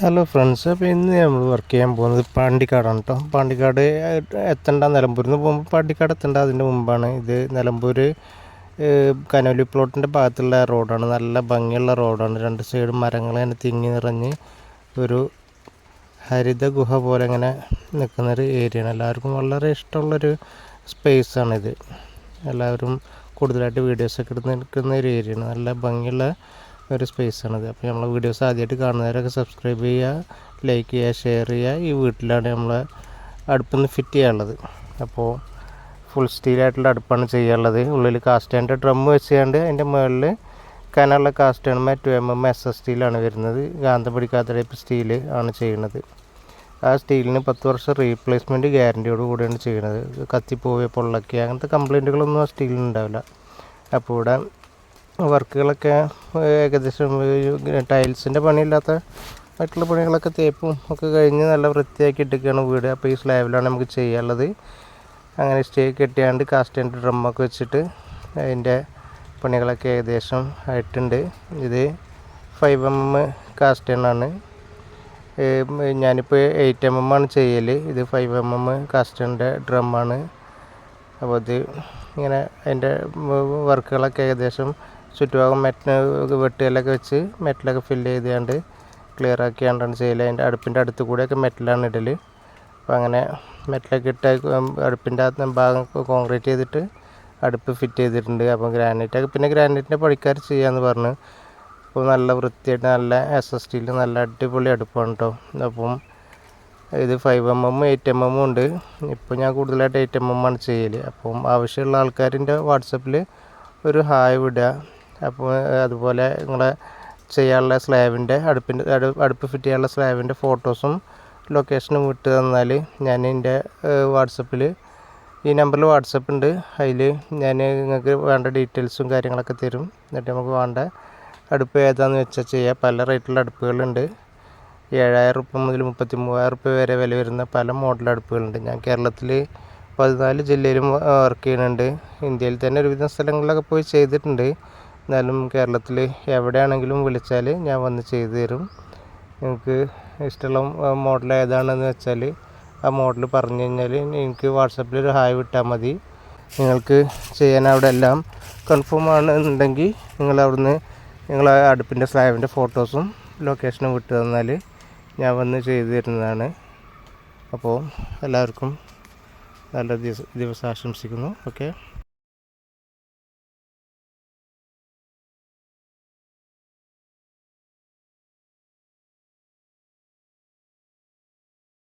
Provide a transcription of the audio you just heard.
Hello friends അപ്പോൾ ഇന്ന് നമ്മൾ വർക്ക് ചെയ്യാൻ പോകുന്നത് പാണ്ടിക്കാടാണ് കേട്ടോ പാണ്ടിക്കാട് എത്തേണ്ട നിലമ്പൂരിൽ നിന്ന് പോകുമ്പോൾ പാണ്ടിക്കാട് എത്തേണ്ട അതിന്റെ മുമ്പാണ്. ഇത് നിലമ്പൂർ കനോലി പ്ലോട്ടിന്റെ ഭാഗത്തുള്ള റോഡാണ് നല്ല ഭംഗിയുള്ള റോഡാണ് രണ്ട് സൈഡും മരങ്ങൾ തന്നെ തിങ്ങി നിറഞ്ഞ് ഒരു ഹരിത ഗുഹ പോലെ ഇങ്ങനെ നിൽക്കുന്നൊരു ഏരിയയാണ് എല്ലാവർക്കും വളരെ ഇഷ്ടമുള്ളൊരു സ്പേസാണിത് എല്ലാവരും കൂടുതലായിട്ട് വീഡിയോസൊക്കെ എടുത്ത് നിൽക്കുന്ന ഒരു ഏരിയയാണ് നല്ല ഭംഗിയുള്ള ഒരു സ്പേസാണിത് അപ്പോൾ നമ്മളെ വീഡിയോസ് ആദ്യമായിട്ട് കാണുന്നവരൊക്കെ സബ്സ്ക്രൈബ് ചെയ്യുക ലൈക്ക് ചെയ്യുക ഷെയർ ചെയ്യുക. ഈ വീട്ടിലാണ് നമ്മൾ അടുപ്പിന്ന് ഫിറ്റ് ചെയ്യാനുള്ളത്. അപ്പോൾ ഫുൾ സ്റ്റീലായിട്ടുള്ള അടുപ്പാണ് ചെയ്യാനുള്ളത്. ഉള്ളിൽ കാസ്റ്റ് ആൻഡ് ഡ്രം വെച്ചുകൊണ്ട് അതിന്റെ മുകളിൽ കനുള്ള കാസ്റ്റ് ആണ് two M M S S സ്റ്റീലാണ് വരുന്നത്. ഗാന്ധം പിടിക്കാത്ത ടൈപ്പ് സ്റ്റീൽ ആണ് ചെയ്യുന്നത്. ആ സ്റ്റീലിന് പത്ത് വർഷം റീപ്ലേസ്മെന്റ് ഗ്യാരന്റിയോട് കൂടിയാണ് ചെയ്യുന്നത്. കത്തിപ്പോവുക പൊള്ളക്കുക അങ്ങനത്തെ കംപ്ലൈന്റുകളൊന്നും ആ സ്റ്റീലിന് ഉണ്ടാവില്ല. അപ്പോൾ ഇവിടെ വർക്കുകളൊക്കെ ഏകദേശം ടൈൽസിന്റെ പണിയില്ലാത്ത മറ്റുള്ള പണികളൊക്കെ തേപ്പും ഒക്കെ കഴിഞ്ഞ് നല്ല വൃത്തിയാക്കി ഇട്ടിരിക്കുകയാണ് വീട്. അപ്പോൾ ഈ സ്ലാബിലാണ് നമുക്ക് ചെയ്യാനുള്ളത്. അങ്ങനെ സ്റ്റേ കെട്ടിയാണ്ട് കാസ്റ്റ് ആൻഡ് ഡ്രമ്മൊക്കെ വെച്ചിട്ട് അതിന്റെ പണികളൊക്കെ ഏകദേശം ആയിട്ടുണ്ട്. ഇത് ഫൈവ് എം എം കാസ്റ്റ് ആണ് ഞാനിപ്പോൾ എയ്റ്റ് എം എം ആണ് ചെയ്യൽ ഇത് ഫൈവ് എം എം കാസ്റ്റന്റെ ഡ്രമ്മാണ് അപ്പോൾ ഇത് ഇങ്ങനെ അതിന്റെ വർക്കുകളൊക്കെ ഏകദേശം ചുറ്റുഭാഗം മെറ്റിന് വെട്ടുകല്ലൊക്കെ വെച്ച് മെറ്റലൊക്കെ ഫില്ല് ചെയ്തുകൊണ്ട് ക്ലിയർ ആക്കിയാണ്ടാണ് ചെയ്യൽ അതിന്റെ അടുപ്പിന്റെ അടുത്ത് കൂടെയൊക്കെ മെറ്റലാണ് ഇടൽ അപ്പോൾ അങ്ങനെ മെറ്റലൊക്കെ ഇട്ട് അടുപ്പിന്റെ അകത്ത് ഭാഗം കോൺക്രീറ്റ് ചെയ്തിട്ട് അടുപ്പ് ഫിറ്റ് ചെയ്തിട്ടുണ്ട്. അപ്പം ഗ്രാനൈറ്റൊക്കെ പിന്നെ ഗ്രാനൈറ്റിന്റെ പണിക്കാർ ചെയ്യാമെന്ന് പറഞ്ഞു. അപ്പോൾ നല്ല വൃത്തിയായിട്ട് നല്ല എസ് എസ് ടിയിൽ നല്ല അടിപൊളി അടുപ്പാണ് കേട്ടോ അപ്പം ഇത് five M M eight M M ഉണ്ട്. ഇപ്പോൾ ഞാൻ കൂടുതലായിട്ട് എയ്റ്റ് എം എം ആണ് ചെയ്യൽ അപ്പം ആവശ്യമുള്ള ആൾക്കാരിന്റെ വാട്സപ്പിൽ ഒരു ഹായ് വിടുക. അപ്പോൾ അതുപോലെ നിങ്ങളെ ചെയ്യാനുള്ള സ്ലാബിന്റെ അടുപ്പിന്റെ അടുപ്പ് ഫിറ്റ് ചെയ്യാനുള്ള സ്ലാബിന്റെ ഫോട്ടോസും ലൊക്കേഷനും വിട്ട് തന്നാൽ ഞാൻ എന്റെ വാട്സപ്പിൽ ഈ നമ്പറിൽ വാട്സപ്പ് ഉണ്ട്. അതിൽ ഞാൻ നിങ്ങൾക്ക് വേണ്ട ഡീറ്റെയിൽസും കാര്യങ്ങളൊക്കെ തരും. എന്നിട്ട് നമുക്ക് വേണ്ട അടുപ്പ് ഏതാണെന്ന് വെച്ചാൽ ചെയ്യാം. പല റേറ്റുള്ള അടുപ്പുകളുണ്ട്. ഏഴായിരം റുപ്യ മുതൽ മുപ്പത്തി മൂവായിരം റുപ്യ വരെ വില വരുന്ന പല മോഡൽ അടുപ്പുകളുണ്ട്. ഞാൻ കേരളത്തിൽ പതിനാല് ജില്ലയിലും വർക്ക് ചെയ്യുന്നുണ്ട്. ഇന്ത്യയിൽ തന്നെ ഒരുവിധ സ്ഥലങ്ങളിലൊക്കെ പോയി ചെയ്തിട്ടുണ്ട്. എന്നാലും കേരളത്തിൽ എവിടെയാണെങ്കിലും വിളിച്ചാൽ ഞാൻ വന്ന് ചെയ്തു തരും. നിങ്ങൾക്ക് ഇഷ്ടമുള്ള മോഡൽ ഏതാണെന്ന് വെച്ചാൽ ആ മോഡൽ പറഞ്ഞു കഴിഞ്ഞാൽ എനിക്ക് വാട്സപ്പിൽ ഒരു ഹായ് വിട്ടാൽ മതി. നിങ്ങൾക്ക് ചെയ്യാൻ അവിടെ എല്ലാം കൺഫേം ആണെന്നുണ്ടെങ്കിൽ നിങ്ങൾ അവിടുന്ന് നിങ്ങൾ അടുപ്പിന്റെ സ്ലാബിന്റെ ഫോട്ടോസും ലൊക്കേഷനും വിട്ടു തന്നാൽ ഞാൻ വന്ന് ചെയ്തു തരുന്നതാണ്. അപ്പോൾ എല്ലാവർക്കും നല്ല ദിവസം ദിവസം ആശംസിക്കുന്നു ഓക്കെ.